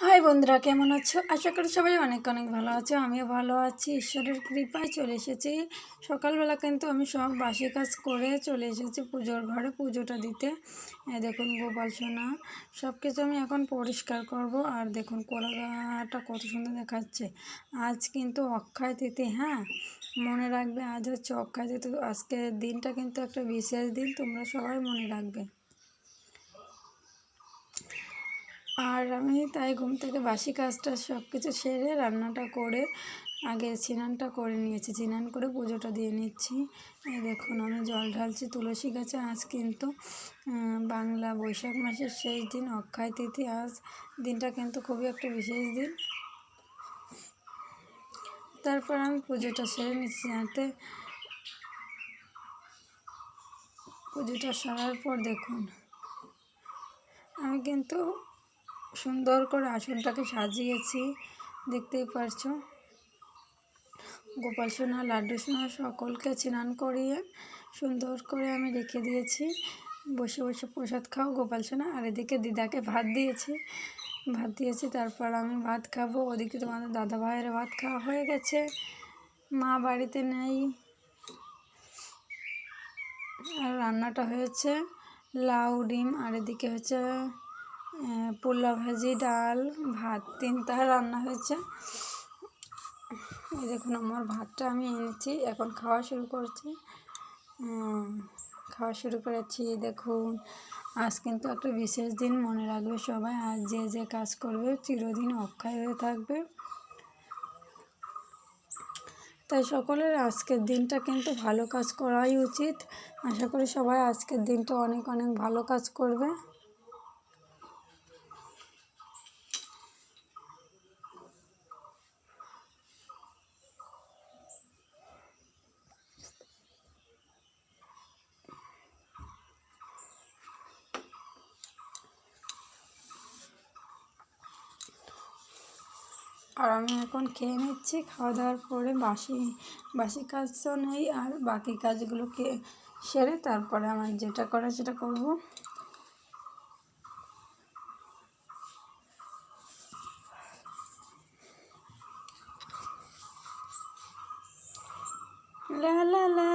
High বন্ধুরা, কেমন আছো? আশা করি সবাই অনেক অনেক ভালো আছো, আমিও ভালো আছি। ঈশ্বরের কৃপায় চলে এসেছি। সকালবেলা কিন্তু আমি সব বাসি কাজ করে চলে এসেছি পুজোর ঘরে পুজোটা দিতে। দেখুন গোপাল সোনা সব কিছু আমি এখন পরিষ্কার করব। আর দেখুন কলাটা কত সুন্দর দেখাচ্ছে। আজ কিন্তু অক্ষয় তিথি হ্যাঁ? মনে রাখবে আজ হচ্ছে অক্ষয় তিথি। আজকের দিনটা কিন্তু একটা বিশেষ দিন, তোমরা সবাই মনে রাখবে। আর আমি তাই ঘুম থেকে বাসি কাজটা সব কিছু সেরে রান্নাটা করে আগে স্নানটা করে নিয়েছি। স্নান করে পুজোটা দিয়ে নিচ্ছি। দেখুন আমি জল ঢালছি তুলসী গাছে। আজ কিন্তু বাংলা বৈশাখ মাসের শেষ দিন, অক্ষয় তিথি আজ দিনটা কিন্তু খুবই একটা বিশেষ দিন। তারপর আমি পুজোটা সেরে নিচ্ছি। যাতে পুজোটা সারার পর দেখুন, আমি কিন্তু সুন্দর করে আসনটাকে সাজিয়েছি, দেখতেই পারছ? গোপাল সোনা, লাড্ডু সোনা সকলকে স্নান করিয়ে সুন্দর করে আমি রেখে দিয়েছি। বসে বসে প্রসাদ খাও গোপাল সোনা। আর এদিকে দিদাকে ভাত দিয়েছি। ভাত দিয়েছি, তারপর আমি ভাত খাব। ওদিকে তোমাদের দাদা ভাইয়ের ভাত খাওয়া হয়ে গেছে। মা বাড়িতে নেই। আর রান্নাটা হয়েছে লাউ, ডিম, আর এদিকে হচ্ছে পোলা ভাজি, ডাল, ভাত তিনটা রান্না হয়েছে। এই দেখুন, আমার ভাতটা আমি এনেছি এখন খাওয়া শুরু করছি। খাওয়া শুরু করেছি। দেখুন, আজ কিন্তু একটা বিশেষ দিন মনে রাখবে সবাই। আজ যে যে কাজ করবে, চিরদিন অক্ষয় হয়ে থাকবে। তাই সকলের আজকের দিনটা কিন্তু ভালো কাজ করাই উচিত। আশা করি সবাই আজকের দিনটা অনেক অনেক ভালো কাজ করবে। আর আমি এখন খেয়ে নিচ্ছি। খাওয়া দাওয়ার পরে বাসি বাসি কাজ তো নেই, আর বাকি কাজগুলোকে সেরে তারপরে আমার যেটা করা সেটা করব। লা লা লা